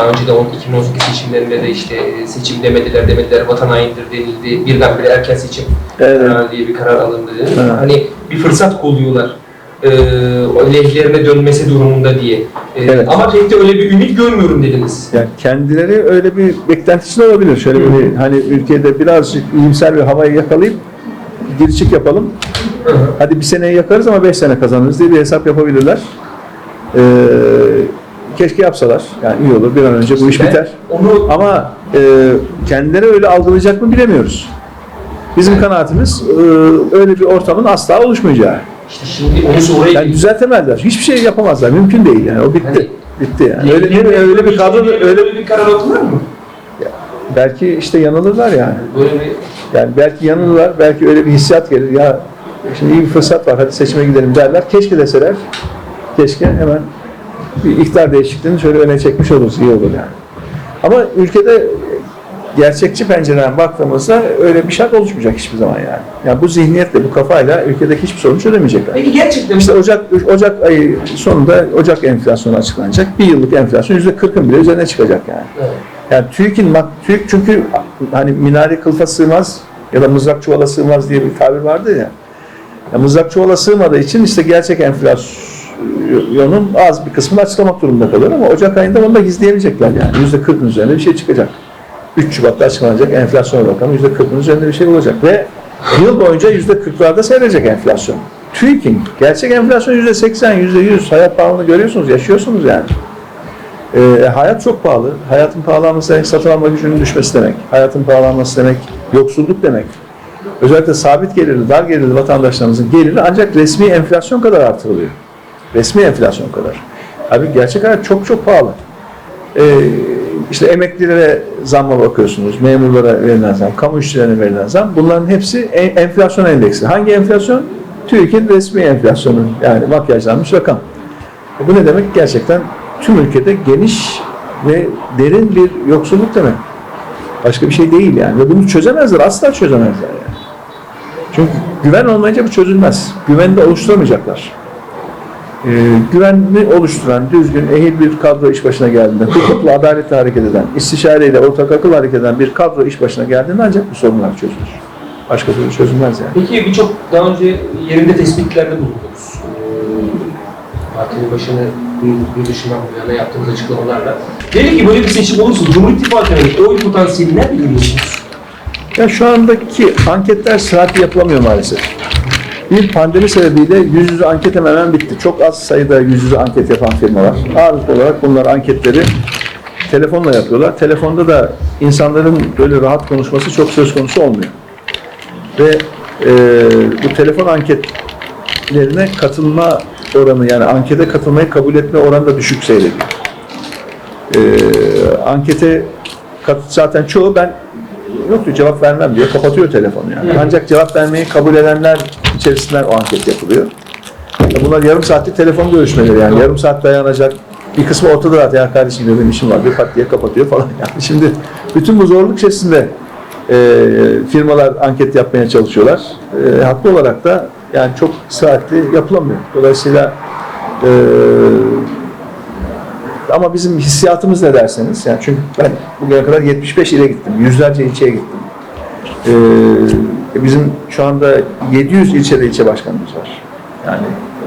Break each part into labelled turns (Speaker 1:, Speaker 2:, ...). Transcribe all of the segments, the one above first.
Speaker 1: Daha önce de 2018 seçimlerinde de işte e, seçim demediler demediler vatan hainidir denildi. Birdenbire erken seçim
Speaker 2: Evet.
Speaker 1: karar diye bir karar alındı.
Speaker 2: Evet.
Speaker 1: Hani bir fırsat kolluyorlar. E, lehlerine dönmesi durumunda diye. E,
Speaker 2: Evet.
Speaker 1: Ama pek de öyle bir ümit görmüyorum dediniz.
Speaker 2: Yani kendileri öyle bir beklentisi olabilir. Şöyle bir hani ülkede birazcık iyimser bir havayı yakalayıp girişik yapalım.
Speaker 1: Hı hı.
Speaker 2: Hadi bir seneyi yakarız ama beş sene kazanırız diye bir hesap yapabilirler. Ee, keşke yapsalar. Yani iyi olur. Bir an önce bu iş biter.
Speaker 1: Onu
Speaker 2: Ama e, kendileri öyle algılayacak mı bilemiyoruz. Bizim kanaatimiz e, öyle bir ortamın asla oluşmayacağı.
Speaker 1: işte şimdi onu oraya
Speaker 2: Yani düzeltemezler. Hiçbir şey yapamazlar. Mümkün değil yani. O bitti.
Speaker 1: Hani-
Speaker 2: bitti yani. Öyle, öyle, öyle bir kadro öyle
Speaker 1: bir karar aldılar mı?
Speaker 2: belki işte yanılırlar yani.
Speaker 1: Böyle bir
Speaker 2: Yani belki yanılırlar. Belki öyle bir hissiyat gelir. Ya şimdi iyi bir fırsat var. Hadi seçime gidelim derler. Keşke deseler. Keşke hemen bir iktidar değişikliğini şöyle öne çekmiş oluruz. iyi olur yani. Ama ülkede gerçekçi pencereden baktığımızda öyle bir şart oluşmayacak hiçbir zaman yani. Yani bu zihniyetle, bu kafayla ülkedeki hiçbir sorun çözemeyecekler.
Speaker 1: Peki gerçekten
Speaker 2: İşte Ocak Ocak ayı sonunda Ocak enflasyonu açıklanacak. Bir yıllık enflasyon yüzde kırkın bile üzerine çıkacak yani.
Speaker 1: Evet.
Speaker 2: Yani TÜİK'in TÜİK çünkü hani minare kılıfa sığmaz ya da mızrak çuvala sığmaz diye bir tabir vardı ya. ya mızrak çuvala sığmadığı için işte gerçek enflasyonun az bir kısmını açıklamak durumunda kalıyor ama Ocak ayında onu da gizleyemeyecekler yani. Yüzde kırkın üzerinde bir şey çıkacak. 3 Şubat'ta açıklanacak enflasyon rakamı yüzde kırkın üzerinde bir şey olacak ve yıl boyunca yüzde kırklarda seyredecek enflasyon. TÜİK'in gerçek enflasyon yüzde seksen, yüzde yüz hayat pahalılığını görüyorsunuz, yaşıyorsunuz yani. Ee, hayat çok pahalı. Hayatın pahalanması demek satın alma gücünün düşmesi demek. Hayatın pahalanması demek yoksulluk demek. Özellikle sabit gelirli, dar gelirli vatandaşlarımızın geliri ancak resmi enflasyon kadar artırılıyor. Resmi enflasyon kadar. Abi gerçek hayat çok çok pahalı. Ee, işte emeklilere zamma bakıyorsunuz, memurlara verilen zam, kamu işçilerine verilen zam. Bunların hepsi en- enflasyon endeksi. Hangi enflasyon? TÜİK'in resmi enflasyonu. Yani makyajlanmış rakam. E bu ne demek? Gerçekten tüm ülkede geniş ve derin bir yoksulluk demek. Başka bir şey değil yani. Ve bunu çözemezler. Asla çözemezler yani. Çünkü güven olmayınca bu çözülmez. Güveni de oluşturamayacaklar. Ee, güvenli oluşturan, düzgün, ehil bir kadro iş başına geldiğinde, hukukla, adaletle hareket eden, istişareyle, ortak akıl hareket eden bir kadro iş başına geldiğinde ancak bu sorunlar çözülür. Başka türlü çözülmez yani.
Speaker 1: Peki birçok daha önce yerinde tespitlerde bulundunuz. Ee, Partinin başını gün dışından bu yana yaptığınız açıklamalarla. Dedi ki böyle bir seçim olursa Cumhur İttifakı'nın oy potansiyeli ne biliyorsunuz?
Speaker 2: Ya şu andaki anketler sıhhatli yapılamıyor maalesef. Bir pandemi sebebiyle yüz yüze anket hemen hemen bitti. Çok az sayıda yüz yüze anket yapan firmalar. Ağırlıklı olarak bunlar anketleri telefonla yapıyorlar. Telefonda da insanların böyle rahat konuşması çok söz konusu olmuyor. Ve e, bu telefon anketlerine katılma oranı yani ankete katılmayı kabul etme oranı da düşük seyrediyor. E, ankete kat, zaten çoğu ben yok diyor cevap vermem diyor. Kapatıyor telefonu yani. Ancak cevap vermeyi kabul edenler içerisinden o anket yapılıyor. Ya Bunlar yarım saatlik telefon görüşmeleri yani. Yarım saat dayanacak. Bir kısmı ortada zaten ya kardeşim diyor benim işim var. Bir pat diye kapatıyor falan. Yani şimdi bütün bu zorluk içerisinde e, firmalar anket yapmaya çalışıyorlar. E, haklı olarak da yani çok saatli yapılamıyor. Dolayısıyla e, ama bizim hissiyatımız ne derseniz, yani çünkü ben bugüne kadar 75 ile gittim, yüzlerce ilçeye gittim. Ee, bizim şu anda 700 ilçede ilçe başkanımız var. Yani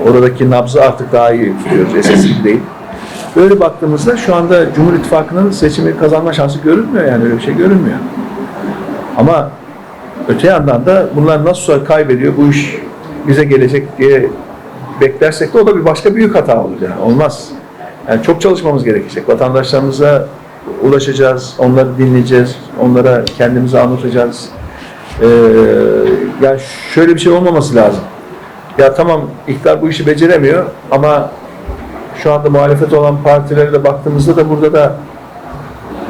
Speaker 2: oradaki nabzı artık daha iyi tutuyoruz, eskisi gibi değil. Böyle baktığımızda şu anda Cumhur İttifakı'nın seçimi kazanma şansı görünmüyor yani öyle bir şey görünmüyor. Ama öte yandan da bunlar nasıl kaybediyor bu iş bize gelecek diye beklersek de o da bir başka büyük hata olur yani olmaz. Yani çok çalışmamız gerekecek. Vatandaşlarımıza ulaşacağız, onları dinleyeceğiz, onlara kendimizi anlatacağız. Ee, yani şöyle bir şey olmaması lazım. Ya tamam iktidar bu işi beceremiyor ama şu anda muhalefet olan partilere de baktığımızda da burada da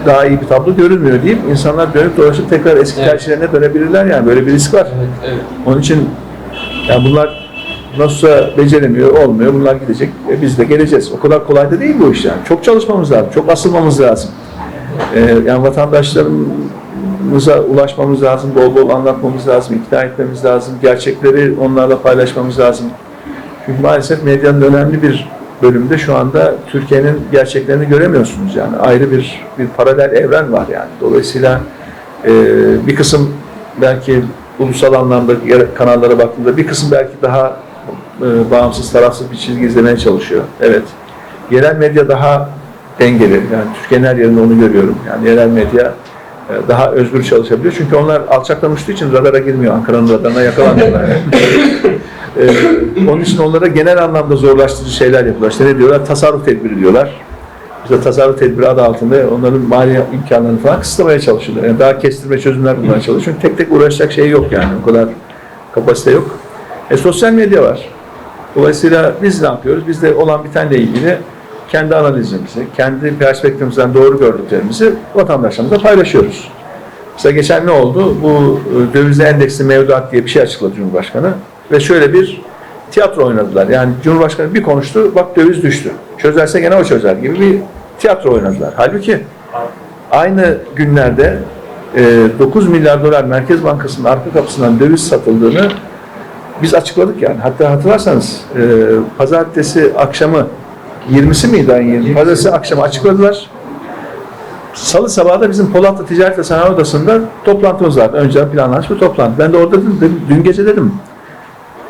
Speaker 2: daha iyi bir tablo görünmüyor deyip insanlar dönüp dolaşıp tekrar eski
Speaker 1: Evet.
Speaker 2: tercihlerine dönebilirler yani böyle bir risk var.
Speaker 1: Evet, evet.
Speaker 2: Onun için yani bunlar nasılsa beceremiyor, olmuyor. Bunlar gidecek. E biz de geleceğiz. O kadar kolay da değil bu iş yani. Çok çalışmamız lazım. Çok asılmamız lazım. E, yani vatandaşlarımıza ulaşmamız lazım. Bol bol anlatmamız lazım. ikna etmemiz lazım. Gerçekleri onlarla paylaşmamız lazım. Çünkü maalesef medyanın önemli bir bölümde şu anda Türkiye'nin gerçeklerini göremiyorsunuz yani. Ayrı bir bir paralel evren var yani. Dolayısıyla e, bir kısım belki ulusal anlamda kanallara baktığında bir kısım belki daha e, bağımsız, tarafsız bir çizgi izlemeye çalışıyor. Evet. Yerel medya daha dengeli. Yani Türkiye'nin her yerinde onu görüyorum. Yani yerel medya daha özgür çalışabiliyor. Çünkü onlar alçaktan uçtuğu için radara girmiyor. Ankara'nın radarına yakalanmıyorlar. Ee, onun için onlara genel anlamda zorlaştırıcı şeyler yapıyorlar. İşte ne diyorlar? Tasarruf tedbiri diyorlar. İşte tasarruf tedbiri adı altında onların mali imkanlarını falan kısıtlamaya çalışıyorlar. Yani daha kestirme çözümler bulmaya çalışıyor. Çünkü tek tek uğraşacak şey yok yani. O kadar kapasite yok. E, sosyal medya var. Dolayısıyla biz ne yapıyoruz? Biz de olan bitenle ilgili kendi analizimizi, kendi perspektifimizden doğru gördüklerimizi vatandaşlarımızla paylaşıyoruz. Mesela geçen ne oldu? Bu e, dövizli endeksli mevduat diye bir şey açıkladı Cumhurbaşkanı. Ve şöyle bir tiyatro oynadılar. Yani Cumhurbaşkanı bir konuştu, bak döviz düştü. Çözerse gene o çözer gibi bir tiyatro oynadılar. Halbuki aynı günlerde e, 9 milyar dolar Merkez Bankası'nın arka kapısından döviz satıldığını biz açıkladık yani. Hatta hatırlarsanız e, pazartesi akşamı 20'si miydi ayın 20'si? Pazartesi akşamı açıkladılar. Salı sabahı da bizim Polatlı Ticaret ve Sanayi Odası'nda toplantımız vardı. Önceden planlanmış bir toplantı. Ben de orada dedim, dedim, dün gece dedim,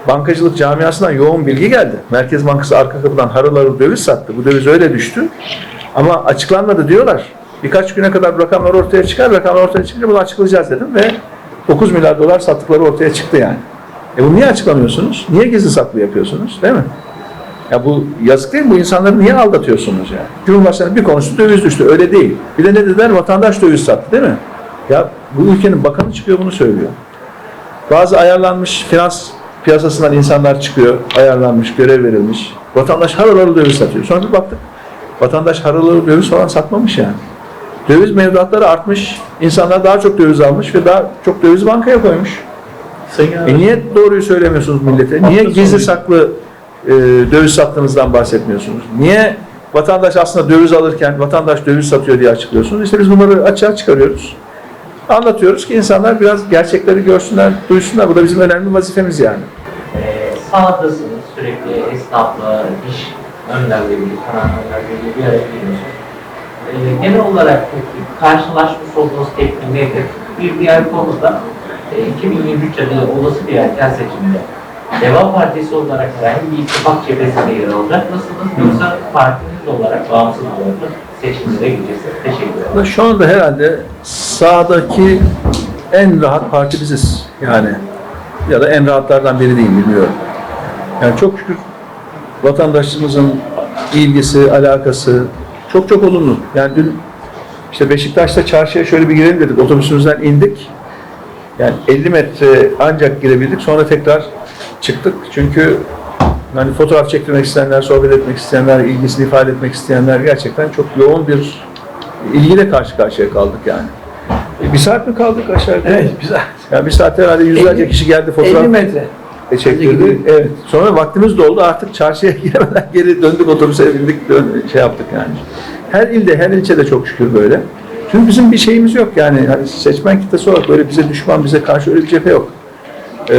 Speaker 2: bankacılık camiasından yoğun bilgi geldi. Merkez Bankası arka kapıdan harıl harıl döviz sattı. Bu döviz öyle düştü. Ama açıklanmadı diyorlar. Birkaç güne kadar bu rakamlar ortaya çıkar. Rakamlar ortaya çıkınca bunu açıklayacağız dedim ve 9 milyar dolar sattıkları ortaya çıktı yani. E bunu niye açıklamıyorsunuz? Niye gizli saklı yapıyorsunuz? Değil mi? Ya bu yazık değil mi? Bu insanları niye aldatıyorsunuz yani? Cumhurbaşkanı bir konuştu döviz düştü. Öyle değil. Bir de ne dediler? Vatandaş döviz sattı değil mi? Ya bu ülkenin bakanı çıkıyor bunu söylüyor. Bazı ayarlanmış finans piyasasından insanlar çıkıyor. Ayarlanmış, görev verilmiş. Vatandaş harıl harıl döviz satıyor. Sonra bir baktık. Vatandaş harıl harıl döviz falan satmamış yani. Döviz mevduatları artmış. İnsanlar daha çok döviz almış ve daha çok döviz bankaya koymuş. E niye doğruyu söylemiyorsunuz millete? Niye gizli saklı e, döviz sattığınızdan bahsetmiyorsunuz? Niye vatandaş aslında döviz alırken vatandaş döviz satıyor diye açıklıyorsunuz? İşte biz bunları açığa çıkarıyoruz. Anlatıyoruz ki insanlar biraz gerçekleri görsünler, duysunlar. Bu da bizim önemli vazifemiz yani.
Speaker 3: Ee, sahadasınız sürekli esnafla, iş önderleriyle, karar önderleriyle bir araya geliyorsunuz. Ee, genel olarak karşılaşmış olduğunuz tepki nedir? Bir diğer konu da e, 2023 yılı olası bir erken seçimde Deva Partisi olarak herhangi bir ittifak cephesinde yer alacak mısınız? Yoksa partiniz olarak bağımsız olarak seçimlere gideceksiniz? Teşekkür ederim.
Speaker 2: Şu anda herhalde sağdaki en rahat parti biziz. Yani ya da en rahatlardan biri değil bilmiyorum. Yani çok şükür vatandaşımızın ilgisi, alakası çok çok olumlu. Yani dün işte Beşiktaş'ta çarşıya şöyle bir girelim dedik. Otobüsümüzden indik. Yani 50 metre ancak girebildik. Sonra tekrar çıktık. Çünkü hani fotoğraf çektirmek isteyenler, sohbet etmek isteyenler, ilgisini ifade etmek isteyenler gerçekten çok yoğun bir ilgiyle karşı karşıya kaldık yani. E, bir saat mi kaldık aşağı yukarı?
Speaker 4: Evet, güzel.
Speaker 2: Yani bir saatte herhalde yüzlerce
Speaker 4: 50
Speaker 2: kişi geldi fotoğraf
Speaker 4: 50 metre.
Speaker 2: e, çektirdi. Evet. Sonra vaktimiz doldu. Artık çarşıya giremeden geri döndük otobüse bindik dön, şey yaptık yani. Her ilde, her ilçede çok şükür böyle. Çünkü bizim bir şeyimiz yok yani. Hani seçmen kitlesi olarak böyle bize düşman, bize karşı öyle bir cephe yok. Ee,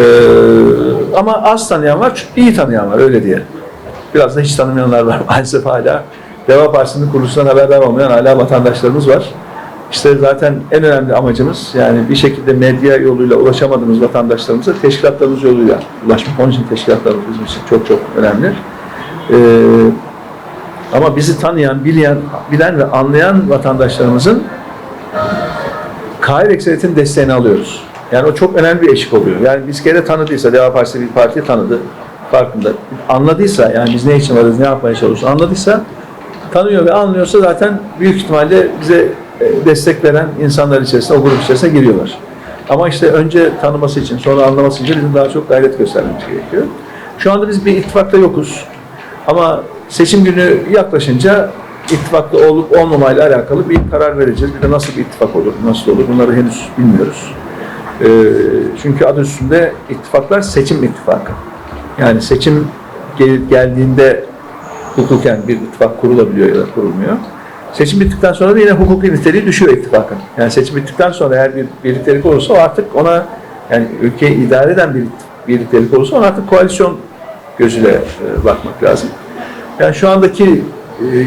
Speaker 2: ama az tanıyan var, iyi tanıyan var öyle diye. Biraz da hiç tanımayanlar var maalesef hala. Deva Partisi'nin kuruluşundan haberdar olmayan hala vatandaşlarımız var. İşte zaten en önemli amacımız yani bir şekilde medya yoluyla ulaşamadığımız vatandaşlarımıza teşkilatlarımız yoluyla ulaşmak. Onun için teşkilatlarımız bizim için çok çok önemli. Ee, ama bizi tanıyan, bilen, bilen ve anlayan vatandaşlarımızın Kahir Ekseriyet'in desteğini alıyoruz. Yani o çok önemli bir eşik oluyor. Yani biz kere tanıdıysa, Deva Partisi bir partiyi tanıdı, farkında. Anladıysa, yani biz ne için varız, ne yapmaya çalışıyoruz, anladıysa, tanıyor ve anlıyorsa zaten büyük ihtimalle bize e, destek veren insanlar içerisinde, o grup içerisine giriyorlar. Ama işte önce tanıması için, sonra anlaması için bizim daha çok gayret göstermemiz gerekiyor. Şu anda biz bir ittifakta yokuz. Ama seçim günü yaklaşınca ittifakta olup olmamayla alakalı bir karar vereceğiz. Bir de nasıl bir ittifak olur, nasıl olur bunları henüz bilmiyoruz. Ee, çünkü adı üstünde ittifaklar seçim ittifakı. Yani seçim gel- geldiğinde hukuken bir ittifak kurulabiliyor ya da kurulmuyor. Seçim bittikten sonra da yine hukuki niteliği düşüyor ittifakın. Yani seçim bittikten sonra eğer bir birliktelik olursa o artık ona yani ülkeyi idare eden bir birliktelik olursa ona artık koalisyon gözüyle e, bakmak lazım. Yani şu andaki e,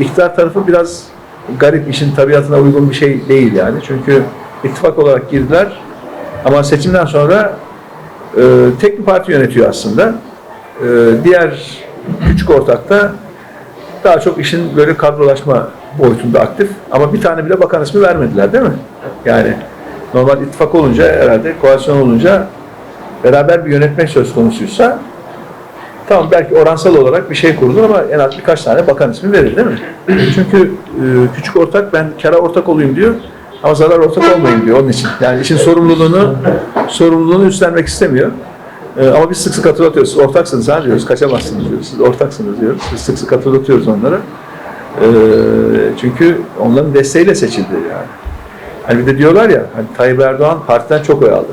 Speaker 2: iktidar tarafı biraz garip, işin tabiatına uygun bir şey değil yani. Çünkü ittifak olarak girdiler ama seçimden sonra e, tek bir parti yönetiyor aslında. E, diğer küçük ortak da daha çok işin böyle kadrolaşma boyutunda aktif. Ama bir tane bile bakan ismi vermediler değil mi? Yani normal ittifak olunca herhalde koalisyon olunca beraber bir yönetmek söz konusuysa tamam belki oransal olarak bir şey kurulur ama en az birkaç tane bakan ismi verir değil mi? Çünkü e, küçük ortak ben kara ortak olayım diyor ama zarar ortak olmayayım diyor onun için. Yani işin sorumluluğunu sorumluluğunu üstlenmek istemiyor. E, ama biz sık sık hatırlatıyoruz. Ortaksınız ha diyoruz. Kaçamazsınız diyoruz. Siz ortaksınız diyoruz. Biz sık sık hatırlatıyoruz onlara. E, çünkü onların desteğiyle seçildi yani. Hani bir de diyorlar ya, hani Tayyip Erdoğan partiden çok oy aldı.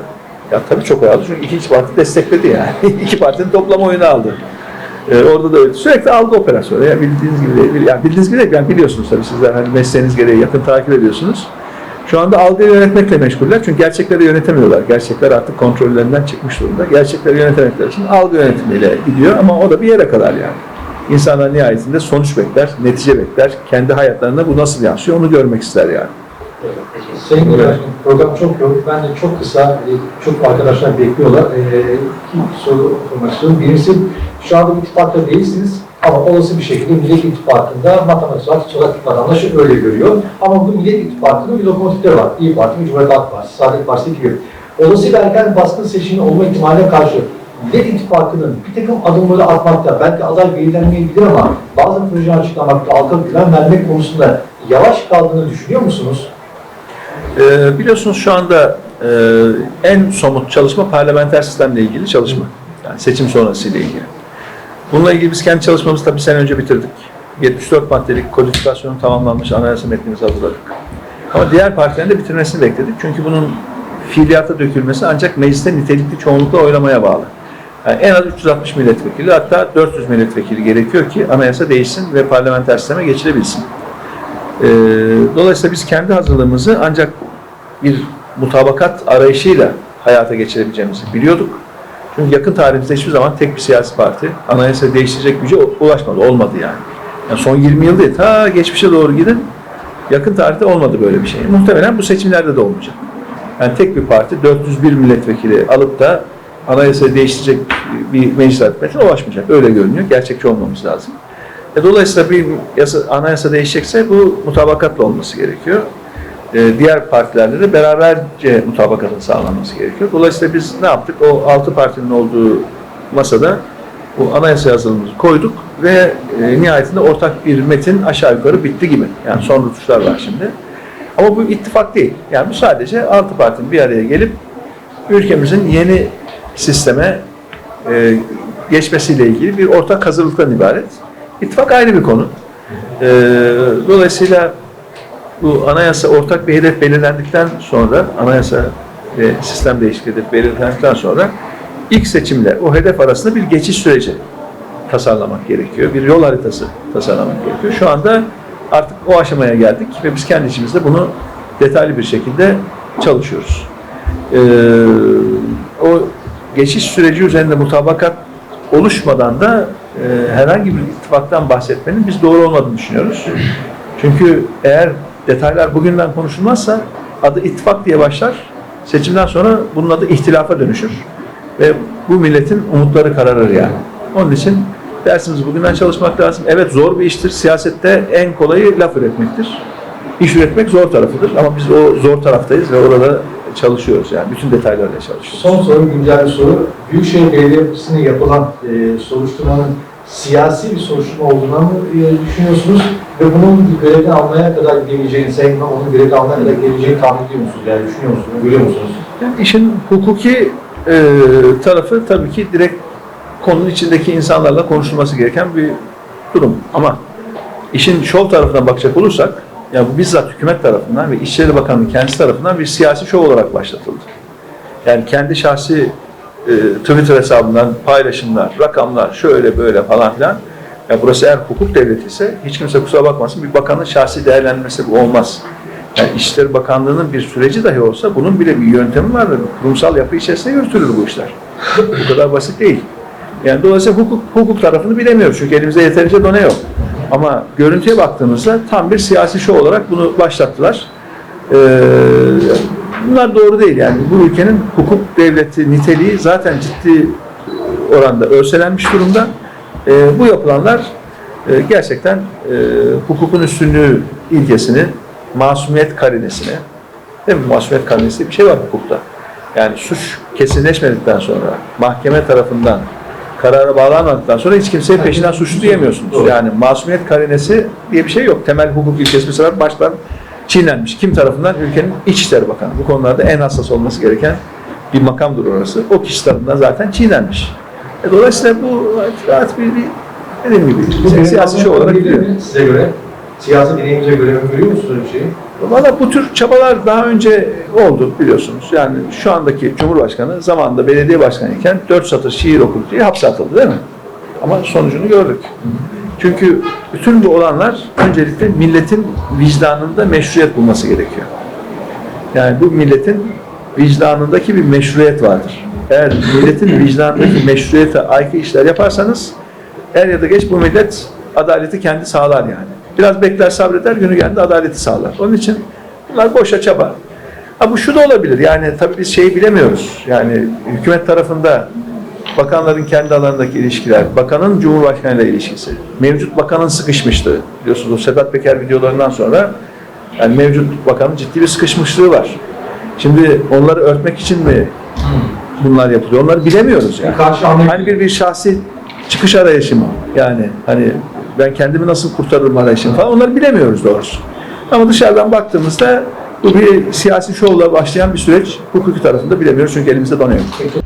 Speaker 2: Ya tabii çok oy aldı çünkü iki parti destekledi yani. iki partinin toplam oyunu aldı. Ee, orada da öyle. Sürekli algı operasyonu. Ya bildiğiniz gibi. Yani bildiğiniz gibi değil, yani biliyorsunuz tabii sizler hani mesleğiniz gereği yakın takip ediyorsunuz. Şu anda algıyı yönetmekle meşguller. Çünkü gerçekleri yönetemiyorlar. Gerçekler artık kontrollerinden çıkmış durumda. Gerçekleri yönetemekleri için algı yönetimiyle gidiyor ama o da bir yere kadar yani. İnsanlar nihayetinde sonuç bekler, netice bekler. Kendi hayatlarında bu nasıl yansıyor onu görmek ister yani.
Speaker 4: Sayın Güler, program çok yoğun. Ben de çok kısa, e, çok arkadaşlar bekliyorlar. E, iki soru sormak istiyorum. Birincisi, şu anda ittifakta değilsiniz ama olası bir şekilde Millet İttifakı'nda matematiksel sokak vatandaşı öyle görüyor. Ama bu Millet İttifakı'nın bir lokomotifleri var. İyi Parti Cumhuriyet Halk Partisi, Saadet Partisi gibi. Olası bir erken baskın seçimi olma ihtimaline karşı Millet İttifakı'nın bir takım adımları atmakta, belki aday belirlenmeyebilir ama bazı projeler açıklamakta, halka güven vermek konusunda yavaş kaldığını düşünüyor musunuz?
Speaker 2: Ee, biliyorsunuz şu anda e, en somut çalışma parlamenter sistemle ilgili çalışma. Yani seçim sonrası ile ilgili. Bununla ilgili biz kendi çalışmamızı da bir sene önce bitirdik. 74 maddelik kodifikasyonun tamamlanmış anayasa metnimizi hazırladık. Ama diğer partilerin de bitirmesini bekledik. Çünkü bunun fiiliyata dökülmesi ancak mecliste nitelikli çoğunlukla oylamaya bağlı. Yani en az 360 milletvekili hatta 400 milletvekili gerekiyor ki anayasa değişsin ve parlamenter sisteme geçilebilsin. Ee, dolayısıyla biz kendi hazırlığımızı ancak bir mutabakat arayışıyla hayata geçirebileceğimizi biliyorduk. Çünkü yakın tarihimizde hiçbir zaman tek bir siyasi parti anayasa değiştirecek güce ulaşmadı, olmadı yani. yani son 20 yıl değil, ta geçmişe doğru gidin, yakın tarihte olmadı böyle bir şey. Muhtemelen bu seçimlerde de olmayacak. Yani tek bir parti 401 milletvekili alıp da anayasayı değiştirecek bir meclis hükümetine ulaşmayacak. Öyle görünüyor. Gerçekçi olmamız lazım. E, dolayısıyla bir yasa, anayasa değişecekse bu mutabakatla olması gerekiyor. E, diğer partilerle de beraberce mutabakatın sağlanması gerekiyor. Dolayısıyla biz ne yaptık? O altı partinin olduğu masada bu anayasa yazılımımızı koyduk ve e, nihayetinde ortak bir metin aşağı yukarı bitti gibi. Yani son rutuşlar var şimdi. Ama bu ittifak değil. Yani bu sadece altı partinin bir araya gelip ülkemizin yeni sisteme e, geçmesiyle ilgili bir ortak hazırlıktan ibaret. İttifak ayrı bir konu. E, dolayısıyla bu anayasa ortak bir hedef belirlendikten sonra, anayasa ve sistem değişikliği belirlendikten sonra ilk seçimle o hedef arasında bir geçiş süreci tasarlamak gerekiyor. Bir yol haritası tasarlamak gerekiyor. Şu anda artık o aşamaya geldik ve biz kendi içimizde bunu detaylı bir şekilde çalışıyoruz. Ee, o geçiş süreci üzerinde mutabakat oluşmadan da e, herhangi bir ittifaktan bahsetmenin biz doğru olmadığını düşünüyoruz. Çünkü eğer detaylar bugünden konuşulmazsa adı ittifak diye başlar. Seçimden sonra bunun adı ihtilafa dönüşür. Ve bu milletin umutları kararır yani. Onun için dersimizi bugünden çalışmak lazım. Evet zor bir iştir. Siyasette en kolayı laf üretmektir. İş üretmek zor tarafıdır. Ama biz o zor taraftayız ve orada çalışıyoruz yani. Bütün detaylarla çalışıyoruz.
Speaker 4: Son soru, güncel bir soru. Büyükşehir Belediyesi'ne yapılan e, soruşturmanın siyasi bir soruşturma olduğunu mı e, düşünüyorsunuz? Ve bunun görevden almaya kadar gidebileceğini, Sayın onun görevden almaya kadar gidebileceğini tahmin ediyor musunuz? Yani düşünüyor musunuz, görüyor musunuz?
Speaker 2: Yani işin hukuki e, tarafı tabii ki direkt konunun içindeki insanlarla konuşulması gereken bir durum. Ama işin şov tarafına bakacak olursak, yani bu bizzat hükümet tarafından ve İçişleri Bakanlığı kendisi tarafından bir siyasi şov olarak başlatıldı. Yani kendi şahsi e, Twitter hesabından paylaşımlar, rakamlar, şöyle böyle falan filan. Ya burası eğer hukuk devleti ise hiç kimse kusura bakmasın bir bakanın şahsi değerlendirmesi bu olmaz. Yani İçişleri Bakanlığı'nın bir süreci dahi olsa bunun bile bir yöntemi vardır. Kurumsal yapı içerisinde yürütülür bu işler. Bu kadar basit değil. Yani dolayısıyla hukuk, hukuk tarafını bilemiyoruz çünkü elimizde yeterince done yok. Ama görüntüye baktığımızda tam bir siyasi şov olarak bunu başlattılar. Ee, bunlar doğru değil yani. Bu ülkenin hukuk devleti niteliği zaten ciddi oranda örselenmiş durumda. Ee, bu yapılanlar e, gerçekten e, hukukun üstünlüğü ilkesini, masumiyet karinesini, değil mi? Masumiyet karinesi diye bir şey var hukukta. Yani suç kesinleşmedikten sonra mahkeme tarafından karara bağlanmadıktan sonra hiç kimseye peşinden suçlu diyemiyorsunuz. Yani masumiyet karinesi diye bir şey yok. Temel hukuk ilkesi mesela baştan çiğnenmiş. Kim tarafından? Ülkenin İçişleri Bakanı. Bu konularda en hassas olması gereken bir makamdır orası. O kişi tarafından zaten çiğnenmiş. E, dolayısıyla bu rahat bir, bir dediğim gibi
Speaker 4: Bu
Speaker 2: siyasi şey olarak gidiyor.
Speaker 4: Size göre, siyasi deneyimize göre görüyor musunuz bir şeyi?
Speaker 2: Valla bu tür çabalar daha önce oldu biliyorsunuz. Yani şu andaki Cumhurbaşkanı zamanında belediye başkanıyken dört satır şiir okudu diye hapse atıldı değil mi? Ama sonucunu gördük. Çünkü bütün bu olanlar öncelikle milletin vicdanında meşruiyet bulması gerekiyor. Yani bu milletin vicdanındaki bir meşruiyet vardır. Eğer milletin vicdanındaki meşruiyete aykırı işler yaparsanız er ya da geç bu millet adaleti kendi sağlar yani. Biraz bekler sabreder günü geldi adaleti sağlar. Onun için bunlar boşa çaba. Ha bu şu da olabilir yani tabii biz şeyi bilemiyoruz. Yani hükümet tarafında bakanların kendi alanındaki ilişkiler, bakanın cumhurbaşkanıyla ilişkisi, mevcut bakanın sıkışmışlığı. Biliyorsunuz o Sedat Peker videolarından sonra yani mevcut bakanın ciddi bir sıkışmışlığı var. Şimdi onları örtmek için mi bunlar yapılıyor? Onları bilemiyoruz yani. Hani bir, bir şahsi çıkış arayışı mı? Yani hani ben kendimi nasıl kurtarırım arayışı mı falan onları bilemiyoruz doğrusu. Ama dışarıdan baktığımızda bu bir siyasi şovla başlayan bir süreç hukuki tarafında bilemiyoruz çünkü elimizde done yok.